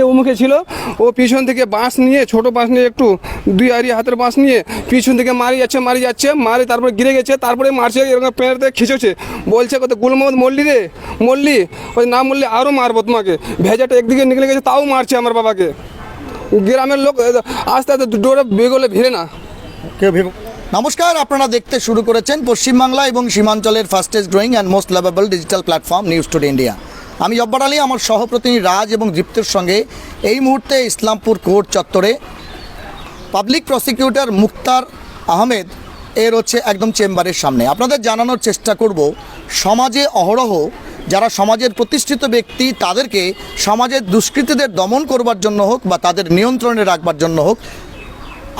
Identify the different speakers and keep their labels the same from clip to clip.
Speaker 1: চারটে উমুখে ছিল। ও পিছন থেকে বাঁশ নিয়ে, ছোট বাঁশ নিয়ে একটু দুই আড়ি হাতের বাঁশ নিয়ে পিছন থেকে মারি যাচ্ছে মারি যাচ্ছে, মারি তারপরে গিরে গেছে, তারপরে মারছে, এরকম পেঁড়তে খিচেছে। বলছে, কত গুল মোহাম্মদ মল্লি রে, মল্লি ওই না মল্লি আরও মারবো তোমাকে। ভেজাটা একদিকে নিকলে গেছে, তাও মারছে আমার বাবাকে। গ্রামের লোক আস্তে আস্তে ডোরে বেগলে ভিড়ে না।
Speaker 2: কেউ নমস্কার, আপনারা দেখতে শুরু করেছেন পশ্চিমবাংলা এবং সীমাঞ্চলের fastest growing and most lovable digital platform news today India আমি জব্বার আলী, আমার সহপ্রতিনিধি রাজ এবং দীপ্তের সঙ্গে এই মুহূর্তে ইসলামপুর কোর্ট চত্বরে। পাবলিক প্রসিকিউটর মুক্তার আহমেদ এর হচ্ছে একদম চেম্বারের সামনে। আপনাদের জানানোর চেষ্টা করব, সমাজে অহরহ যারা সমাজের প্রতিষ্ঠিত ব্যক্তি, তাদেরকে সমাজের দুষ্কৃতীদের দমন করবার জন্য হোক বা তাদের নিয়ন্ত্রণে রাখবার জন্য হোক,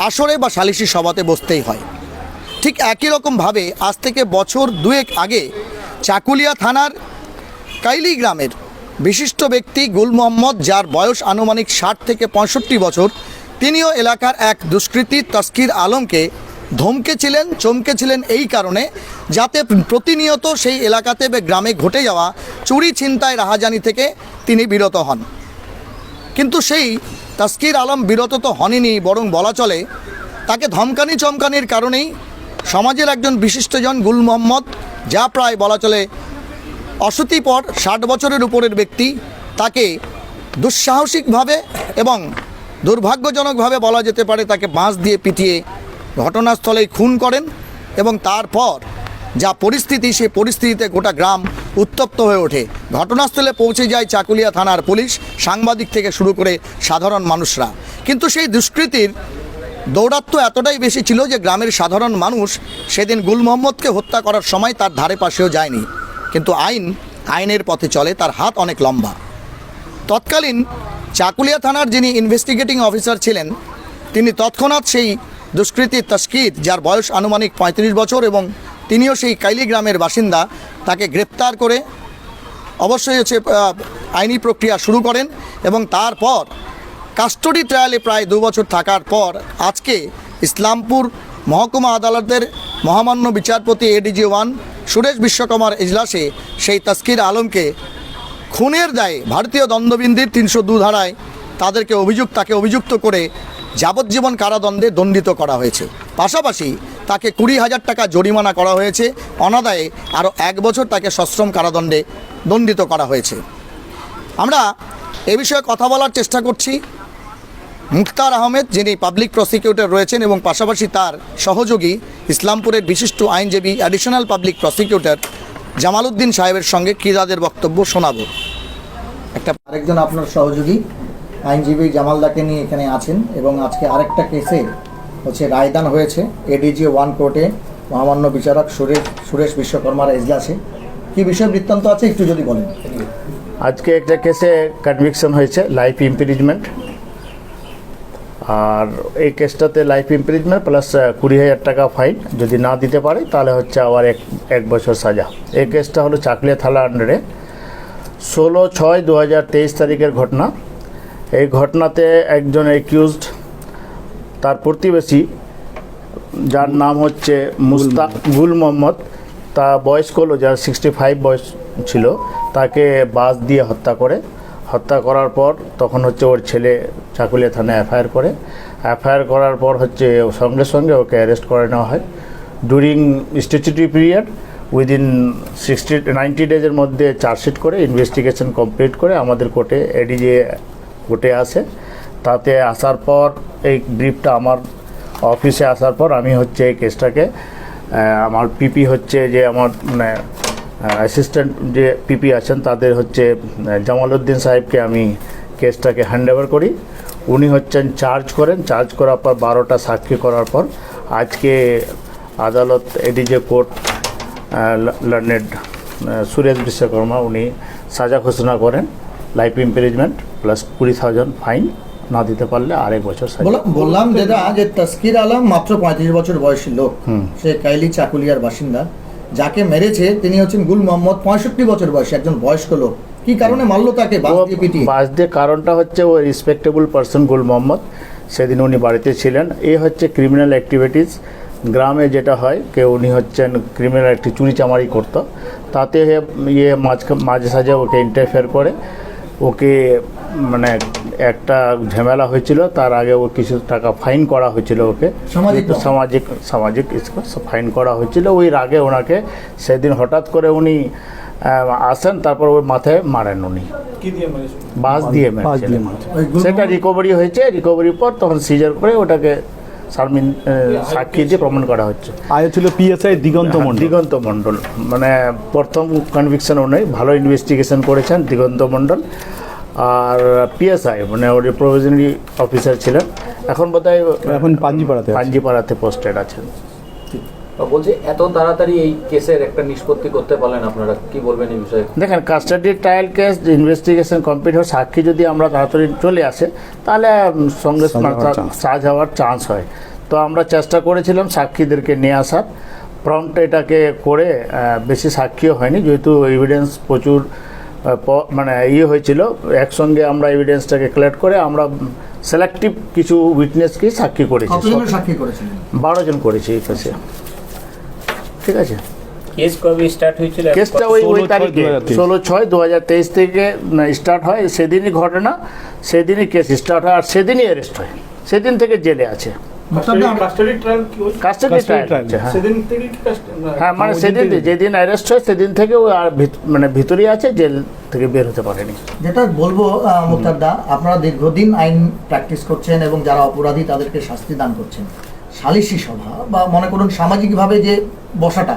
Speaker 2: আসরে বা সালিশি সভাতে বসতেই হয়। ঠিক একই রকমভাবে আজ থেকে বছর দুয়েক আগে চাকুলিয়া থানার কাইলি গ্রামের বিশিষ্ট ব্যক্তি গুল মোহাম্মদ, যার বয়স আনুমানিক ষাট থেকে পঁয়ষট্টি বছর, তিনিও এলাকার এক দুষ্কৃতী তস্কির আলমকে ধমকেছিলেন, চমকেছিলেন এই কারণে যাতে প্রতিনিয়ত সেই এলাকাতে বা গ্রামে ঘটে যাওয়া চুরি, ছিনতাই, রাহাজানি থেকে তিনি বিরত হন। কিন্তু সেই তাস্কির আলম বিরত তো হননি, বরং বলা চলে তাকে ধমকানি চমকানির কারণেই সমাজের একজন বিশিষ্টজন গুল মোহাম্মদ, যা প্রায় বলা চলে অসতিপর ষাট বছরের উপরের ব্যক্তি, তাকে দুঃসাহসিকভাবে এবং দুর্ভাগ্যজনকভাবে বলা যেতে পারে তাকে বাঁশ দিয়ে পিটিয়ে ঘটনাস্থলেই খুন করেন এবং তারপর যা পরিস্থিতি, সে পরিস্থিতিতে গোটা গ্রাম উত্তপ্ত হয়ে ওঠে। ঘটনাস্থলে পৌঁছে যায় চাকুলিয়া থানার পুলিশ, সাংবাদিক থেকে শুরু করে সাধারণ মানুষরা। কিন্তু সেই দুষ্কৃতির দৌরাত্ম্য এতটাই বেশি ছিল যে গ্রামের সাধারণ মানুষ সেদিন গুল মোহাম্মদকে হত্যা করার সময় তার ধারে পাশেও যায়নি। কিন্তু আইন, আইনের পথে চলে, তার হাত অনেক লম্বা। তৎকালীন চাকুলিয়া থানার যিনি ইনভেস্টিগেটিং অফিসার ছিলেন, তিনি তৎক্ষণাৎ সেই দুষ্কৃতী তস্কিদ যার বয়স আনুমানিক পঁয়ত্রিশ বছর এবং তিনিও সেই কাইলি গ্রামের বাসিন্দা, তাকে গ্রেপ্তার করে অবশ্যই হচ্ছে আইনি প্রক্রিয়া শুরু করেন এবং তারপর কাস্টডি ট্রায়ালে প্রায় দু বছর থাকার পর আজকে ইসলামপুর মহকুমা আদালতের মহামান্য বিচারপতি এডিজি ওয়ান সুরেশ বিশ্বকর্মার এজলাসে সেই তস্কির আলমকে খুনের দায়ে ভারতীয় দণ্ডবিন্দির তিনশো দু ধারায় তাদেরকে অভিযুক্ত তাকে অভিযুক্ত করে যাবজ্জীবন কারাদণ্ডে দণ্ডিত করা হয়েছে। পাশাপাশি তাকে কুড়ি হাজার টাকা জরিমানা করা হয়েছে। অনাদায়ে আরও এক বছর তাকে সশ্রম কারাদণ্ডে দণ্ডিত করা হয়েছে। আমরা এ বিষয়ে কথা বলার চেষ্টা করছি। মুক্তার আহমেদ, যিনি পাবলিক প্রসিকিউটর রয়েছেন এবং পাশাপাশি তার সহযোগী, ইসলামপুরের বিশিষ্ট আইনজীবী অ্যাডিশনাল পাবলিক প্রসিকিউটর জামালউদ্দিন সাহেবের সঙ্গে কী তাদের বক্তব্য শোনাবো? একটা আরেকজন আপনার সহযোগী, আইনজীবী জামালদাকে নিয়ে এখানে আছেন এবং আজকে আরেকটা কেসে হচ্ছে রায়দান হয়েছে এডিজি ওয়ান কোর্টে মহামান্য বিচারক সুরেশ সুরেশ বিশ্বকর্মার এজলাসে। কি বিষয় বৃত্তান্ত আছে একটু যদি বলেন?
Speaker 3: আজকে একটা কেসে কনভিকশন হয়েছে লাইফ ইমপ্রিজমেন্ট আর এই কেসটাতে লাইফ ইমপ্রিজমেন্ট প্লাস কুড়ি হাজার টাকা ফাইন যদি না দিতে পারে, তাহলে হচ্ছে আবার এক এক বছর সাজা। এই কেসটা হলো চাকলিয়া থালা আন্ডারে ষোলো ছয় দু হাজার তেইশ তারিখের ঘটনা। এই ঘটনাতে একজন একিউজড তার প্রতিবেশী, যার নাম হচ্ছে মুস্তা, গুল মোহাম্মদ, তা বয়স্ক হলো যার সিক্সটি ফাইভ বয়স ছিল, তাকে বাস দিয়ে হত্যা করে। হত্যা করার পর তখন হচ্ছে ওর ছেলে চাকুলিয়া থানায় এফআইআর করে। এফআইআর করার পর হচ্ছে সঙ্গে সঙ্গে ওকে অ্যারেস্ট করে নেওয়া হয়। During statutory period within sixty ninety ডেজের মধ্যে চার্জশিট করে ইনভেস্টিগেশন কমপ্লিট করে আমাদের কোর্টে এডিজে কোর্টে আসে। তাতে আসার পর, এই ব্রিফটা আমার অফিসে আসার পর আমি হচ্ছে এই কেসটাকে আমার পিপি হচ্ছে যে আমার মানে অ্যাসিস্ট্যান্ট যে পিপি আছেন তাদের হচ্ছে জামালউদ্দিন সাহেবকে আমি কেসটাকে হ্যান্ড ওভার করি। উনি হচ্ছেন চার্জ করেন। চার্জ করার পর বারোটা সাক্ষী করার পর আজকে আদালত ADJ court learned Suresh Vishwakarma উনি সাজা ঘোষণা করেন লাইফ ইমপ্রিজমেন্ট প্লাস কুড়ি থাউজেন্ড ফাইন না দিতে পারলে আরেক বছর
Speaker 2: বললাম যেটা যে তস্কির আলম মাত্র পঁয়ত্রিশ বছর বয়সী লোক। সে কাইলি চাকুলিয়ার বাসিন্দা। যাকে মেরেছে তিনি হচ্ছেন গুল মোহাম্মদ। পঁয়ষট্টি বছর বয়সী একজন বয়স্ক লোক। কি কারণে মারলো তাকে বাস দিয়ে
Speaker 3: কারণটা হচ্ছে ও রেসপেক্টেবল পার্সন গুল মোহাম্মদ। সেদিন উনি বাড়িতে ছিলেন। এই হচ্ছে ক্রিমিনাল অ্যাক্টিভিটিস গ্রামে যেটা হয় কেউ উনি হচ্ছেন ক্রিমিনাল একটি চুরি চামারি করতো। তাতে ইয়ে মাঝ মাঝে সাঝে ওকে ইন্টারফেয়ার করে। ওকে মানে একটা ঝামেলা হয়েছিল তার আগে ও কিছু টাকা ফাইন করা হয়েছিল ওকে।
Speaker 2: সামাজিক
Speaker 3: সামাজিক সামাজিক ফাইন করা হয়েছিল। ওই রাগে ওনাকে সেদিন হঠাৎ করে উনি আসেন তারপর ওর মাথায় মারেন উনি। বাস দিয়ে মেরেছিলেন সেটা রিকভারি হয়েছে। রিকভারির পর তখন সিজার করে ওটাকে সারমিন সাক্ষী দিয়ে প্রমাণ করা হচ্ছে।
Speaker 4: আগে ছিল পিএসআই দিগন্ত
Speaker 3: হ্যাঁ,
Speaker 4: মন্ডল
Speaker 3: দিগন্ত মণ্ডল। মানে প্রথম কনভিকশন উনি ভালো ইনভেস্টিগেশন করেছেন দিগন্ত মণ্ডল। আর পিএসআই মানে ওর প্রভিশনারি অফিসার ছিলেন এখন বোধহয়
Speaker 4: এখন পাঞ্জিপাড়াতে।
Speaker 3: পাঞ্জিপাড়াতে পোস্টেড আছেন।
Speaker 5: বলছি এত তাড়াতাড়ি এই কেসের একটা নিষ্পত্তি করতে পারলেন আপনারা কি বলবেন এই বিষয়ে?
Speaker 3: দেখেন custody trial case investigation complete হয় সাক্ষী যদি আমরা তাড়াতাড়ি চলে আসে তাহলে সঙ্গে
Speaker 4: সাজা হওয়ার
Speaker 3: চান্স হয়। তো আমরা চেষ্টা করেছিলাম সাক্ষীদেরকে নিয়ে আসার। প্রম্পট এটাকে করে বেশি সাক্ষীও হয়নি যেহেতু এভিডেন্স প্রচুর মানে ইয়ে হয়েছিল একসঙ্গে আমরা এভিডেন্সটাকে কালেক্ট করে আমরা সিলেক্টিভ কিছু উইটনেসকে সাক্ষী করেছি।
Speaker 2: সাক্ষী
Speaker 3: বারো জন করেছি এই কেসে ঠিক আছে?
Speaker 6: কেস কবে স্টার্ট হয়েছিল?
Speaker 3: কেসটা ওই ওই
Speaker 4: 16 ছয়
Speaker 3: তারিখে ষোলো ছয় দু হাজার তেইশ থেকে স্টার্ট হয়। সেদিনই ঘটনা সেদিনই কেস স্টার্ট হয় আর সেদিনই অ্যারেস্ট হয়। সেদিন থেকে জেলে আছে। হ্যাঁ। মানে সেদিন যেদিন অ্যারেস্ট হয় সেদিন থেকে ও আর মানে ভিতরেই আছে জেল থেকে বের হতে পারেনি।
Speaker 2: যেটা বলব মুক্তারদা আপনারা দীর্ঘদিন আইন প্র্যাকটিস করছেন এবং যারা অপরাধী তাদেরকে শাস্তি দান করছেন। সালিশি সভা বা মনে করুন সামাজিকভাবে যে বসাটা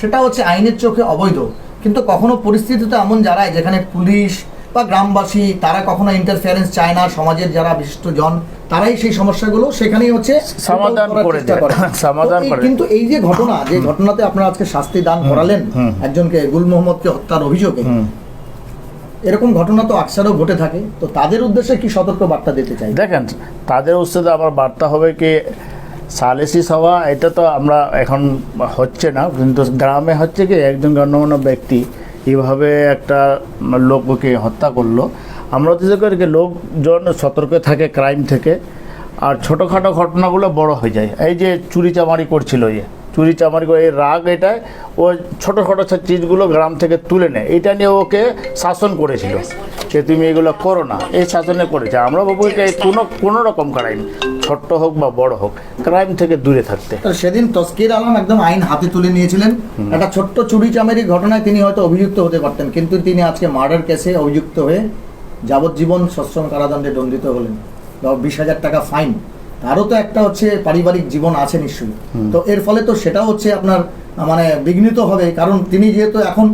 Speaker 2: সেটা হচ্ছে আইনের চোখে অবৈধ। কিন্তু কখনো পরিস্থিতিতে এমন যারাই যেখানে পুলিশ বা গ্রামবাসী তারা কখনো ইন্টারফিয়ারেন্স চায় না সমাজের যারা বিশিষ্ট জন তারাই সেই সমস্যাগুলো সেখানেই হচ্ছে
Speaker 3: সমাধান করে। সমাধান করে।
Speaker 2: কিন্তু এই যে ঘটনা যে ঘটনাতে আপনারা আজকে শাস্তি দান করালেন একজনকে গুল মোহাম্মদকে হত্যার অভিযোগে এরকম ঘটনা তো আকসারও ঘটে থাকে। তো তাদের উদ্দেশ্যে কি সতর্ক বার্তা দিতে চাই?
Speaker 3: দেখেন তাদের উৎসাহে আমার বার্তা হবে কি সালেসি সভা এটা তো আমরা এখন হচ্ছে না কিন্তু গ্রামে হচ্ছে কি একজন গণ্যমান্য ব্যক্তি এইভাবে একটা লোককে হত্যা করল। আমরা তো করি লোকজন সতর্ক থাকে ক্রাইম থেকে। আর ছোটোখাটো ঘটনাগুলো বড় হয়ে যায়। এই যে চুরি চামারি করছিল ইয়ে। চুরি চামারি করে এই রাগ এটায় ও ছোটোখাটো ছোটো চিজগুলো গ্রাম থেকে তুলে নেয়। এটা নিয়ে ওকে শাসন করেছিল যে তুমি এগুলো করো না। এই শাসনে করেছে। আমরা বাবু কোনো কোনো রকম ক্রাইম ছোট্ট হোক বা বড় হোক ক্রাইম থেকে দূরে থাকতে।
Speaker 2: সেদিন তস্কির আলম একদম আইন হাতে তুলে নিয়েছিলেন। একটা ছোট্ট চুরি চামেরি ঘটনায় তিনি হয়তো অভিযুক্ত হতে পারতেন কিন্তু তিনি আজকে মার্ডার কেসে অভিযুক্ত হয়ে যাবজ্জীবন সশ্রম কারাদণ্ডে দণ্ডিত হলেন। বা বিশ হাজার টাকা ফাইন তারও তো একটা হচ্ছে পারিবারিক জীবন আছে নিশ্চয়ই। তো এর ফলে তো সেটা হচ্ছে আপনার মানে বিঘ্নিত হবে কারণ তিনি যেহেতু এখন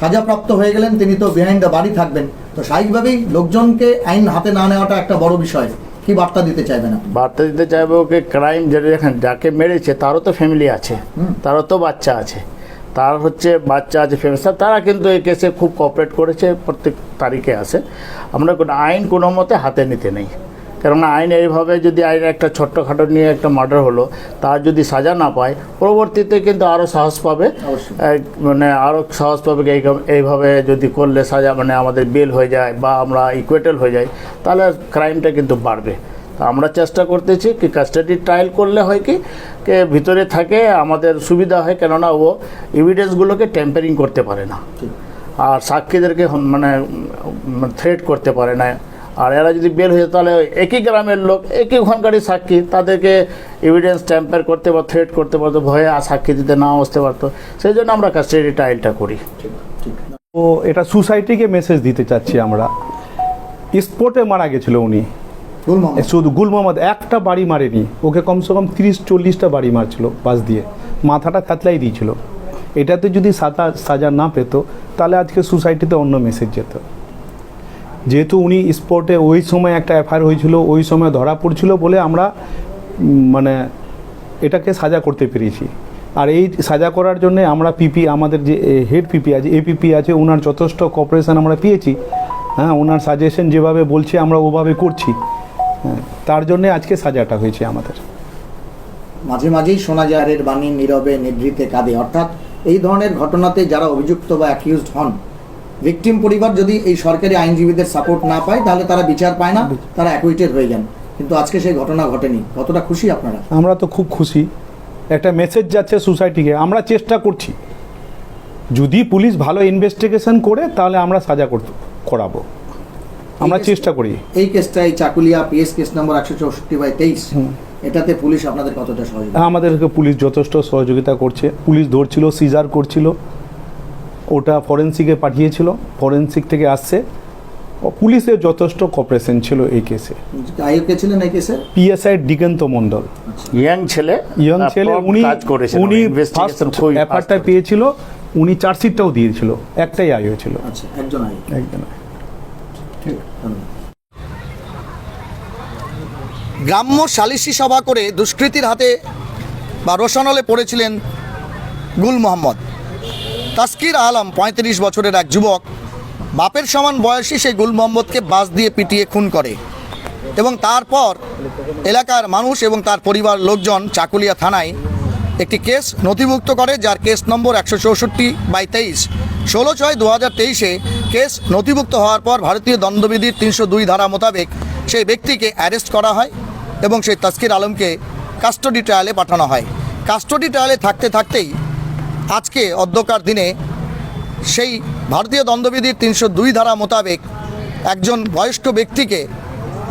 Speaker 2: সাজাপ্রাপ্ত হয়ে গেলেন তিনি তো বিহাইন্ড দ্য বাড়ি থাকবেন। তো স্বাভাবিকভাবেই লোকজনকে আইন হাতে না নেওয়াটা একটা বড় বিষয়। কি বার্তা দিতে চাইবেন আপনি?
Speaker 3: বার্তা দিতে চাইবে ওকে ক্রাইম যেটা যাকে মেরেছে তারও তো ফ্যামিলি আছে তারও তো বাচ্চা আছে। তার হচ্ছে বাচ্চা আছে ফ্যামিলি তারা কিন্তু এই কেসে খুব কোঅপারেট করেছে প্রত্যেক তারিখে আসে আমরা কোনো আইন কোনো মতে হাতে নিতে নেই। কেননা আইন এইভাবে যদি আইন একটা ছোট্টখাটো নিয়ে একটা মার্ডার হলো তার যদি সাজা না পায় পরবর্তীতে কিন্তু আরও সাহস পাবে। মানে আরও সাহস পাবে এইভাবে যদি করলে সাজা মানে আমাদের বেল হয়ে যায় বা আমরা ইকুয়েটেল হয়ে যাই তাহলে ক্রাইমটা কিন্তু বাড়বে। তো আমরা চেষ্টা করতেছি কি কাস্টাডি ট্রায়াল করলে হয় কি কে ভিতরে থাকে আমাদের সুবিধা হয় কেননা ও এভিডেন্সগুলোকে টেম্পারিং করতে পারে না। আর সাক্ষীদেরকে মানে থ্রেট করতে পারে না। আর এরা যদি বের হয়ে তাহলে একই গ্রামের লোক একই ওখানকারই সাক্ষী তাদেরকে এভিডেন্স ট্যাম্পার করতে বা থ্রেট করতে পারতো ভয়ে আর সাক্ষী দিতে নাও আসতে পারতো। সেই জন্য আমরা কাস্টাডি ট্রায়ালটা করি।
Speaker 4: ও এটা সোসাইটিকে মেসেজ দিতে চাচ্ছি আমরা। স্পোর্টে মারা গেছিল উনি। শুধু গুল মোহাম্মদ একটা বাড়ি মারেনি। ওকে কমসে কম তিরিশ চল্লিশটা বাড়ি মারছিল বাস দিয়ে। মাথাটা কাতলাই দিয়েছিল। এটাতে যদি সাজা সাজা না পেতো তাহলে আজকে সোসাইটিতে অন্য মেসেজ যেত। যেহেতু উনি স্পোর্টে ওই সময় একটা এফআইআর হয়েছিল, ওই সময় ধরা পড়ছিল বলে আমরা মানে এটাকে সাজা করতে পেরেছি। আর এই সাজা করার জন্য আমরা পিপি, আমাদের যে হেড পিপি আছে, এপিপি আছে ওনার যথেষ্ট কপারেশন আমরা পেয়েছি। হ্যাঁ ওনার সাজেশন যেভাবে বলছে আমরা ওভাবে করছি। হ্যাঁ তার জন্যে আজকে সাজাটা হয়েছে আমাদের।
Speaker 2: মাঝে মাঝেই শোনা যায় বাণী নীরবে নিভৃতে কাঁদে। অর্থাৎ এই ধরনের ঘটনাতে যারা অভিযুক্ত বা অ্যাকিউজড হন ভিকটিম পরিবার যদি এই সরকারি আইনজীবীদের সাপোর্ট না পায় তাহলে তারা বিচার পায় না তারা অ্যাকুইটেড হয়ে যান। কিন্তু আজকে সেই ঘটনা ঘটেনি। কতটা খুশি আপনারা?
Speaker 4: আমরা তো খুব খুশি। একটা মেসেজ যাচ্ছে সোসাইটিকে আমরা চেষ্টা করছি। যদি পুলিশ ভালো ইনভেস্টিগেশন করে তাহলে আমরা সাজা করতে করাবো। আমরা চেষ্টা করি।
Speaker 2: এই কেসটা এই চাকুলিয়া পিএস কেস নম্বর একশো চৌষট্টি বাই তেইশ। এটাতে পুলিশ আপনাদের কতটা সহযোগিতা?
Speaker 4: আমাদেরকে পুলিশ যথেষ্ট সহযোগিতা করছে। পুলিশ ধরছিল সিজার করছিল। ওটা ফরেন্সিকে পাঠিয়েছিল ফরেন্সিক থেকে আসছে। পুলিশের যথেষ্ট কপারেশন ছিল এই কেসে
Speaker 2: কে ছিলেন এই কেসে
Speaker 4: পিএসআই দিগন্ত মণ্ডল।
Speaker 3: ইয়াং ছেলে
Speaker 4: ইয়ং ছেলে উনি উনি
Speaker 3: ইনভেস্টিগেশন
Speaker 4: ব্যাপারটা পেয়েছিল উনি চার্জশিটটাও দিয়েছিল একটাই আয় হয়েছিল।
Speaker 2: আচ্ছা একজন ঠিক গ্রাম্য সালিসি সভা করে দুষ্কৃতীর হাতে বা রোশনলে পড়েছিলেন গুল মোহাম্মদ। তাস্কির আলম, পঁয়ত্রিশ বছরের এক যুবক। বাপের সমান বয়সী সেই গুল মোহাম্মদকে বাস দিয়ে পিটিয়ে খুন করে। এবং তারপর এলাকার মানুষ এবং তার পরিবার লোকজন চাকুলিয়া থানায় একটি কেস নথিভুক্ত করে, যার কেস নম্বর একশো চৌষট্টি বাই তেইশ। ষোলো ছয় দু হাজার তেইশে কেস নথিভুক্ত হওয়ার পর ভারতীয় দণ্ডবিধির তিনশো দুই ধারা মোতাবেক সেই ব্যক্তিকে অ্যারেস্ট করা হয় এবং সেই তাস্কির আলমকে কাস্টডি ট্রায়ালে পাঠানো হয়। কাস্টডি ট্রায়ালে থাকতে থাকতেই আজকে অধ্যকার দিনে সেই ভারতীয় দণ্ডবিধির তিনশো দুই ধারা মোতাবেক একজন বয়স্ক ব্যক্তিকে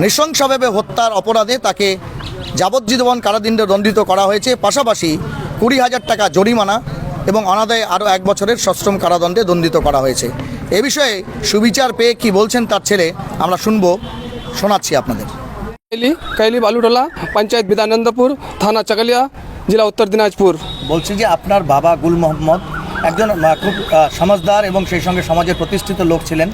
Speaker 2: নৃশংসভাবে হত্যার অপরাধে তাকে যাবজ্জীবন কারাদণ্ডে দণ্ডিত করা হয়েছে পাশাপাশি কুড়ি হাজার টাকা জরিমানা এবং অনাদায়ে আরও এক বছরের সশ্রম কারাদণ্ডে দণ্ডিত করা হয়েছে এ বিষয়ে সুবিচার পেয়ে কি বলছেন তার ছেলে আমরা শুনবো শোনাচ্ছি আপনাদের
Speaker 1: कैली कैली बालूटोला पंचायत विधानंदपुर थाना चकलिया जिला उत्तर दिनाजपुर
Speaker 2: বলছি যে আপনার বাবা গুল মোহাম্মদ একজন খুব সমাজদার এবং সেই সঙ্গে সমাজের প্রতিষ্ঠিত লোক ছিলেন।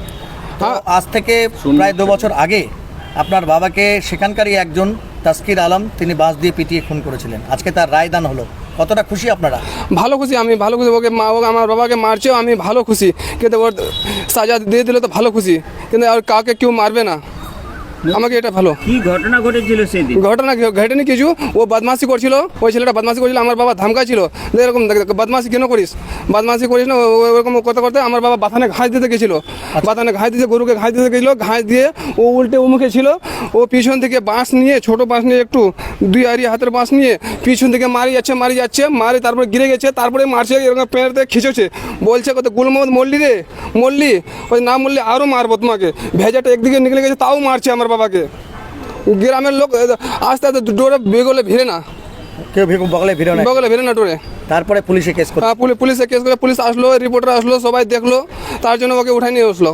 Speaker 2: তো
Speaker 1: হ্যাঁ।
Speaker 2: আজ থেকে প্রায় দু বছর আগে আপনার বাবাকে সেখানকারই একজন তাস্কির আলম তিনি বাস দিয়ে পিটিয়ে খুন করেছিলেন। আজকে তার রায়দান হলো। কতটা খুশি আপনারা?
Speaker 1: ভালো খুশি আমি ভালো খুশি। ওকে মা ওকে আমার বাবাকে মারছেও আমি ভালো খুশি। কিন্তু ওর সাজা দিয়ে দিলে তো ভালো খুশি। কিন্তু আর কাউকে কেউ মারবে না। আমাকে এটা ভালো।
Speaker 6: কি ঘটনা ঘটেছিল সেদিন?
Speaker 1: ঘটনা ঘটেনি কিছু? ও বদমাশি করছিল ওই ছেলেটা বদমাশি করছিল আমার বাবা ধামকাছিল যে এরকম বদমাশি কেন করিস? বদমাশি করিস না ওরকম করতে করতে আমার বাবা বাথানে ঘাস দিতে গেছিল। বাথানে ঘাস দিতে গরুকে ঘাস দিতে গেছিল ঘাস দিয়ে ও উল্টে উমুখে ছিল। ও পিছন থেকে বাঁশ নিয়ে ছোট বাঁশ নিয়ে একটু দুই আড়ি হাতের বাঁশ নিয়ে পিছন থেকে মারি যাচ্ছে মারি যাচ্ছে মারি তারপরে গিরে গেছে তারপরে মারছে এরকম পেঁড় দিয়ে খিচেছে। বলছে কত গুলমদ মল্লি রে মল্লি ওই না মল্লি আরও মারবো তোমাকে। ভেজাটা একদিকে নিকলে গেছে তাও মারছে আমার বাবাকে। গ্রামের লোক আস্তে আস্তে ডোরে বেগলে ভিড়ে না।
Speaker 2: কেউ বগলে ভিড় না।
Speaker 1: বগলে ভিড়ে না ডোরে।
Speaker 2: তারপরে পুলিশে কেস করতে।
Speaker 1: হ্যাঁ, পুলিশে কেস করে পুলিশ আসলো রিপোর্টার আসলো সবাই দেখল তার জন্য ওকে উঠাই নিয়ে আসলো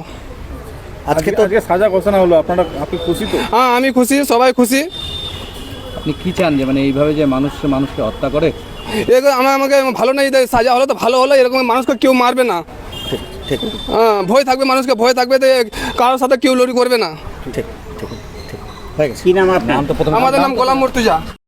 Speaker 2: আজকে তো
Speaker 4: আজকে সাজা ঘোষণা হলো আপনারা আপনি খুশি তো?
Speaker 1: হ্যাঁ আমি খুশি সবাই খুশি।
Speaker 5: আপনি কি চান যে মানে এইভাবে যে মানুষ মানুষকে হত্যা করে?
Speaker 1: এরকম আমার আমাকে ভালো নাই সাজা হলো তো ভালো হলো এরকম মানুষকে কেউ মারবে না।
Speaker 2: ঠিক
Speaker 1: হ্যাঁ ভয় থাকবে মানুষকে ভয় থাকবে তো কারোর সাথে কেউ লড়ি করবে না।
Speaker 2: ঠিক।
Speaker 6: কি নাম আপনার?
Speaker 1: আমাদের নাম গোলাম মর্তুজা।